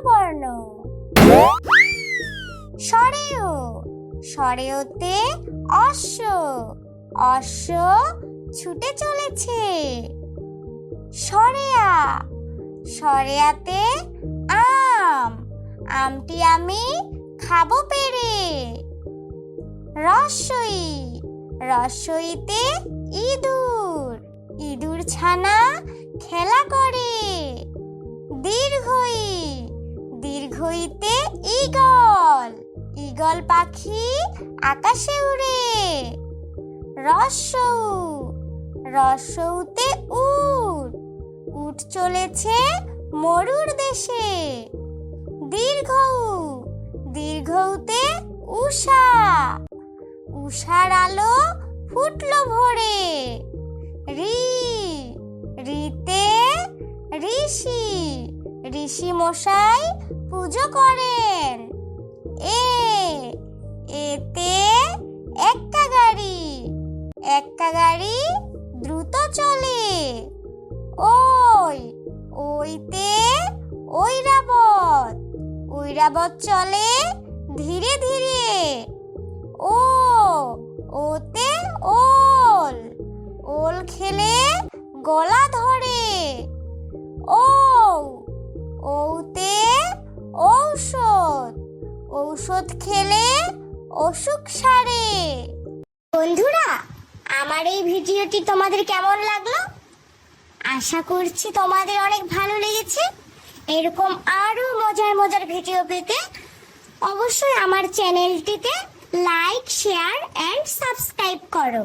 বর্ণ। সরেও সরেওতে অশ্ব অশ্ব ছুটে চলেছে। সরেয়া, সরেয়াতে আম, আমটি আমি খাব পেরে। রসই, রসইতে ইঁদুর ইঁদুর ছানা খেলা করে। দীর্ঘইতে ঈগল। ঈগল পাখি আকাশে উড়ে। রসৌ, রসৌতে উট। উট চলেছে মরুর দেশে। দীর্ঘ, দীর্ঘতে উষা উষার আলো ফুটলো ভোরে। রি, রিতে ঋষি। ঋষি মশাই পুজো করেন। এ, এতে একটা গাড়ি একটা গাড়ি দ্রুত চলে। ওই, ওইতে ঐরাবত ঐরাবত চলে ধীরে ধীরে। ও, ওতে ওল ওল খেলে গলা ধরে। ও ওতে ঔষধ। ঔষধ খেলে অসুখ সারে। বন্ধুরা, আমার এই ভিডিওটি তোমাদের কেমন লাগল? আশা করছি তোমাদের অনেক ভালো লেগেছে। এরকম আরও মজার মজার ভিডিও পেতে অবশ্যই আমার চ্যানেলটিতে লাইক, শেয়ার অ্যান্ড সাবস্ক্রাইব করো।